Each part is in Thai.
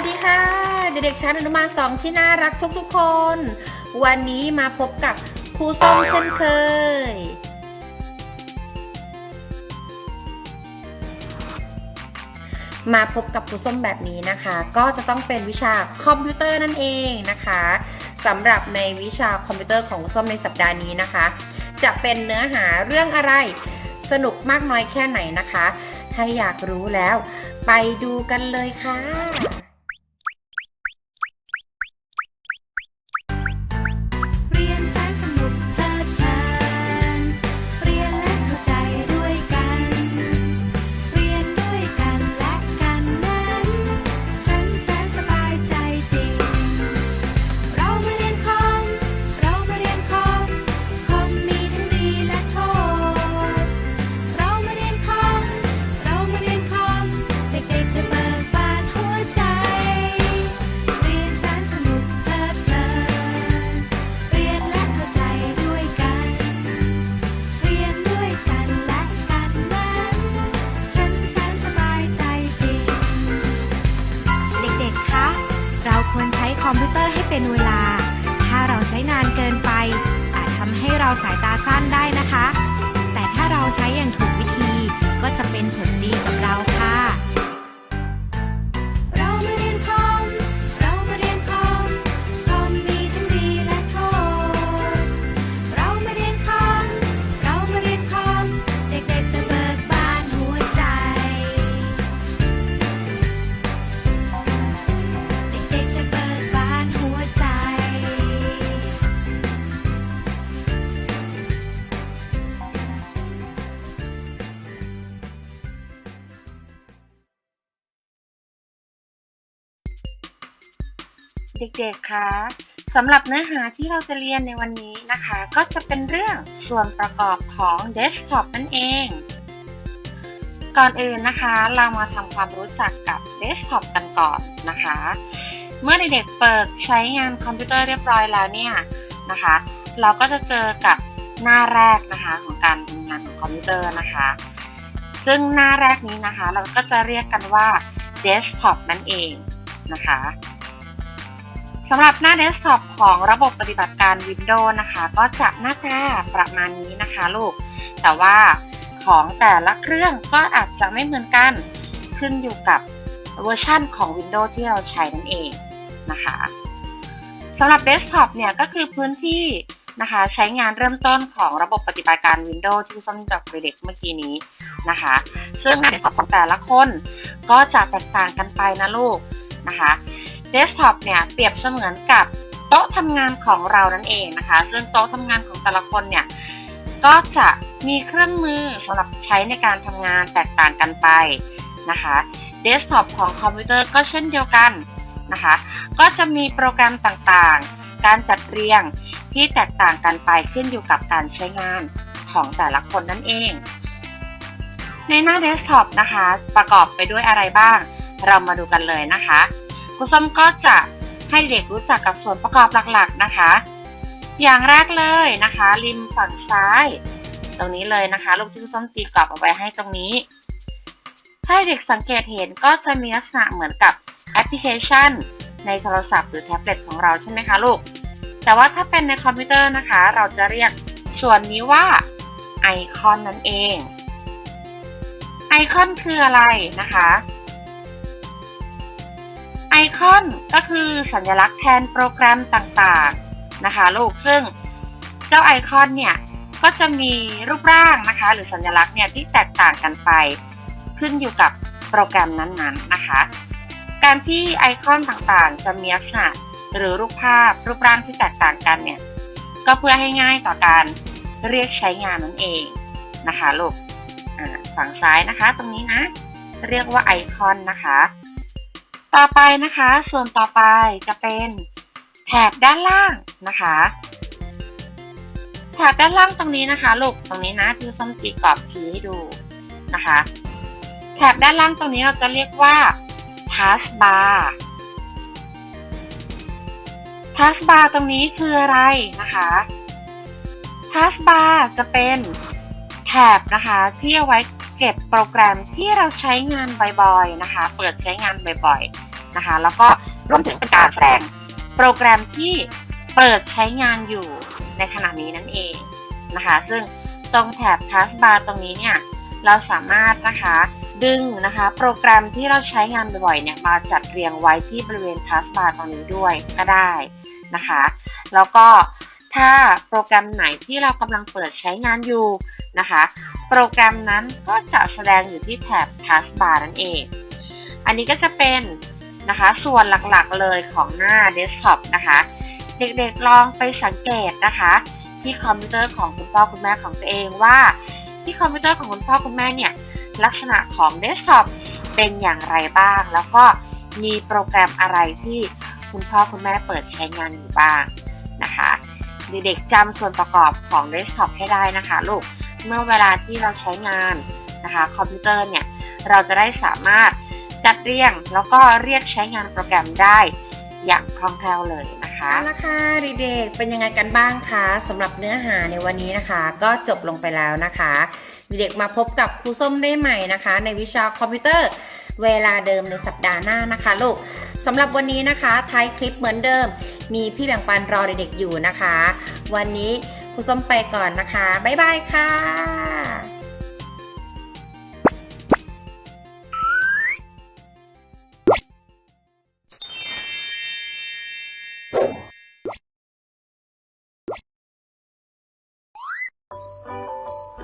วัสดีค่ะ เด็กๆชั้นอนุบาลสองที่น่ารักทุกๆคน วันนี้มาพบกับครูส้มเช่นเคย มาพบกับครูส้มแบบนี้นะคะ ก็จะต้องเป็นวิชาคอมพิวเตอร์นั่นเองนะคะสำหรับในวิชาคอมพิวเตอร์ของครูส้มในสัปดาห์นี้นะคะ จะเป็นเนื้อหาเรื่องอะไรสนุกมากน้อยแค่ไหนนะคะ ถ้าอยากรู้แล้ว ไปดูกันเลยค่ะ อมพิวเตอร์ให้เป็นเวลา ถ้าเราใช้นานเกินไป อาจทำให้เราสายตาสั้นได้นะคะ แต่ถ้าเราใช้อย่างถูก เด็กๆ คะสำหรับเนื้อหาที่เราจะเรียนในวันนี้นะคะ ก็จะเป็นเรื่องส่วนประกอบของเดสก์ท็อปนั่นเอง ก่อนอื่นนะคะ เรามาทำความรู้จักกับเดสก์ท็อปกันก่อนนะคะ เมื่อเด็กๆเปิดใช้งานคอมพิวเตอร์เรียบร้อยแล้วเนี่ยนะคะ เราก็จะเจอกับหน้าแรกนะคะของการทำงานของคอมพิวเตอร์นะคะ ซึ่งหน้าแรกนี้นะคะ เราก็จะเรียกกันว่าเดสก์ท็อปนั่นเองนะคะ สำหรับหน้าเดสก์ท็อปของระบบปฏิบัติการ Windows นะคะ ก็จะหน้าตาประมาณนี้นะคะลูก แต่ว่าของแต่ละเครื่องก็อาจจะไม่เหมือนกันขึ้นอยู่กับเวอร์ชั่นของ Windows ที่เราใช้นั่นเองนะคะสำหรับเดสก์ท็อปเนี่ยก็คือพื้นที่นะคะใช้งานเริ่มต้นของระบบปฏิบัติการ Windows ที่ส้มจากเด็กเมื่อกี้นี้นะคะ ซึ่งหน้าเดสก์ท็อปของแต่ละคนก็จะแตกต่างกันไปนะลูกนะคะ เดสก์ท็อปเนี่ยเปรียบเสมือนกับโต๊ะทำงานของเรานั่นเองนะคะ ซึ่งโต๊ะทำงานของแต่ละคนเนี่ยก็จะมีเครื่องมือสำหรับใช้ในการทำงานแตกต่างกันไปนะคะเดสก์ท็อปของคอมพิวเตอร์ก็เช่นเดียวกันนะคะ ก็จะมีโปรแกรมต่างๆ การจัดเรียงที่แตกต่างกันไปขึ้นอยู่กับการใช้งานของแต่ละคนนั่นเอง ในหน้าเดสก์ท็อปนะคะ ประกอบไปด้วยอะไรบ้าง เรามาดูกันเลยนะคะ ครูส้มก็จะให้เด็กรู้จักกับส่วนประกอบหลักๆนะคะ อย่างแรกเลยนะคะ ริมฝั่งซ้าย ตรงนี้เลยนะคะลูกที่ครูส้มตีกรอบเอาไว้ให้ตรงนี้ ถ้าเด็กสังเกตเห็นก็จะมีลักษณะเหมือนกับแอปพลิเคชัน ในโทรศัพท์หรือแท็บเล็ตของเราใช่ไหมคะลูก แต่ว่าถ้าเป็นในคอมพิวเตอร์นะคะ เราจะเรียกส่วนนี้ว่าไอคอนนั่นเอง ไอคอนคืออะไรนะคะ ไอคอนก็คือสัญลักษณ์แทนโปรแกรมต่างๆนะคะลูกซึ่งเจ้าไอคอนเนี่ยก็จะมีรูปร่างนะคะ หรือสัญลักษณ์เนี่ยที่แตกต่างกันไป ขึ้นอยู่กับโปรแกรมนั้นๆนะคะ การที่ไอคอนต่างๆ จะมีลักษณะหรือรูปภาพรูปร่างที่แตกต่างกันเนี่ยก็เพื่อให้ง่ายต่อการเรียกใช้งานนั่นเองนะคะลูกฝั่งซ้ายนะคะ ตรงนี้นะ เรียกว่าไอคอนนะคะ ต่อไปนะคะ ส่วนต่อไปจะเป็นแถบด้านล่างนะคะแถบด้านล่างตรงนี้นะคะลูกตรงนี้นะที่ส้มตีกรอบชี้ให้ดูนะคะแถบด้านล่างตรงนี้เราจะเรียกว่า taskbar taskbar ตรงนี้คืออะไรนะคะ taskbar จะเป็นแถบนะคะที่เอาไว้ เก็บโปรแกรมที่เราใช้งานบ่อยๆนะคะ เปิดใช้งานบ่อยๆนะคะ แล้วก็รวมถึงเป็นการแสดงโปรแกรมที่เปิดใช้งานอยู่ในขณะนี้นั่นเองนะคะ ซึ่งตรงแถบ Taskbar ตรงนี้เนี่ยเราสามารถนะคะดึงนะคะ โปรแกรมที่เราใช้งานบ่อยๆเนี่ยมาจัดเรียงไว้ที่บริเวณ Taskbar ตรงนี้ด้วยก็ได้นะคะ แล้วก็ ถ้าโปรแกรมไหนที่เรากำลังเปิดใช้งานอยู่นะคะ โปรแกรมนั้นก็จะแสดงอยู่ที่แถบ Taskbar นั่นเอง อันนี้ก็จะเป็นนะคะส่วนหลักๆเลยของหน้า Desktop นะคะ เด็กๆลองไปสังเกตนะคะ ที่คอมพิวเตอร์ของคุณพ่อคุณแม่ของตัวเองว่า ที่คอมพิวเตอร์ของคุณพ่อคุณแม่เนี่ยลักษณะของเดสก์ท็อปเป็นอย่างไรบ้าง แล้วก็มีโปรแกรมอะไรที่คุณพ่อคุณแม่เปิดใช้งานอยู่บ้างนะคะ เด็กๆจำส่วนประกอบของเดสก์ท็อปให้ได้นะคะลูก เมื่อเวลาที่เราใช้งานนะคะคอมพิวเตอร์เนี่ย เราจะได้สามารถจัดเรียงแล้วก็เรียกใช้งานโปรแกรมได้อย่างคล่องแคล่วเลยนะคะเอาละค่ะเด็กๆเป็นยังไงกันบ้างคะสำหรับเนื้อหาในวันนี้นะคะ ก็จบลงไปแล้วนะคะ เด็กๆมาพบกับครูส้มได้ใหม่นะคะ ในวิชาคอมพิวเตอร์เวลาเดิมในสัปดาห์หน้านะคะลูกสำหรับวันนี้นะคะท้ายคลิปเหมือนเดิม มีพี่แบ่งปันรอเด็กๆอยู่นะคะ วันนี้ครูส้มไปก่อนนะคะ บ๊ายบายค่ะ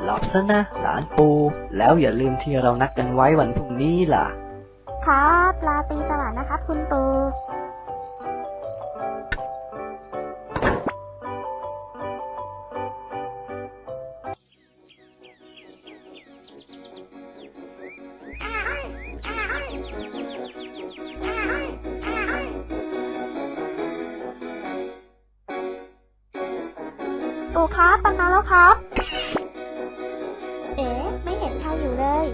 หลับซะนะหลานปู แล้วอย่าลืมที่เรานัดกันไว้วันพรุ่งนี้ล่ะ ครับลาตรีสวัสดิ์นะครับคุณปูู่ครับตอนนอนแล้วครับ เอ๋ไม่เห็นใครอยู่เลย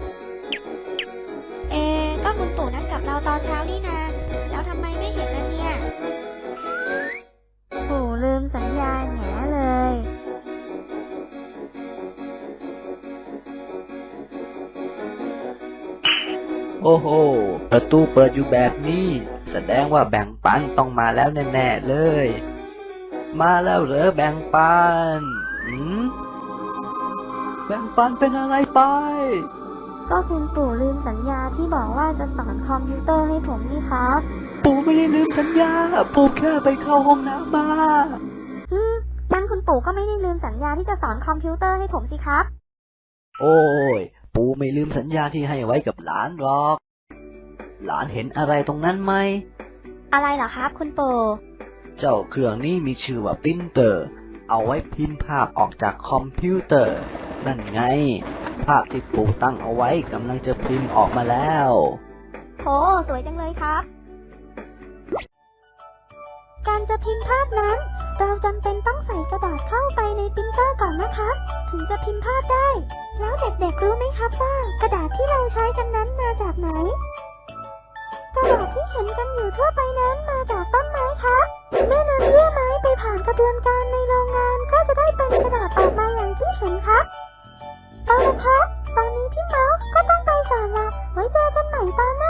เอ๊ะก็คุณปู่นัดกับเราตอนเช้านี่นาแล้วทำไมไม่เห็นล่ะเนี่ย ปู่ลืมสัญญาแหนเลย โอ้โหประตูเปิดอยู่แบบนี้ แสดงว่าแบ่งปันต้องมาแล้วแน่ๆเลย มาแล้วเหรอแบ่งปันหืมแบ่งปันเป็นอะไรไป ก็คุณปู่ลืมสัญญาที่บอกว่าจะสอนคอมพิวเตอร์ให้ผมนี่ครับ ปู่ไม่ได้ลืมสัญญา ปู่แค่ไปเข้าห้องน้ำมาอืมงั้นคุณปู่ก็ไม่ได้ลืมสัญญาที่จะสอนคอมพิวเตอร์ให้ผมสิครับ โอ้ย ปู่ไม่ลืมสัญญาที่ให้ไว้กับหลานหรอก หลานเห็นอะไรตรงนั้นไหม อะไรเหรอครับ คุณปู่ เจ้าเครื่องนี้มีชื่อว่าปรินเตอร์ เอาไว้พิมพ์ภาพออกจากคอมพิวเตอร์ นั่นไง ภาพที่ปู่ตั้งเอาไว้กำลังจะพิมพ์ออกมาแล้วโหสวยจังเลยครับ การจะพิมพ์ภาพนั้น เราจำเป็นต้องใส่กระดาษเข้าไปในปรินเตอร์ก่อนนะครับ ถึงจะพิมพ์ภาพได้ แล้วเด็กๆรู้ไหมครับว่ากระดาษที่เราใช้กันนั้นมาจากไหนกระดาษที่เห็นกันอยู่ทั่วไปนั้นมาจากต้นไม้านกระบวนการในโรงงานก็จะได้เป็นกระดาษออกมาอย่างที่เห็นครับเอาละครับตอนนี้พี่เมาส์ก็ต้องไปสอนละไว้เจอกันใหม่ตอนหน้า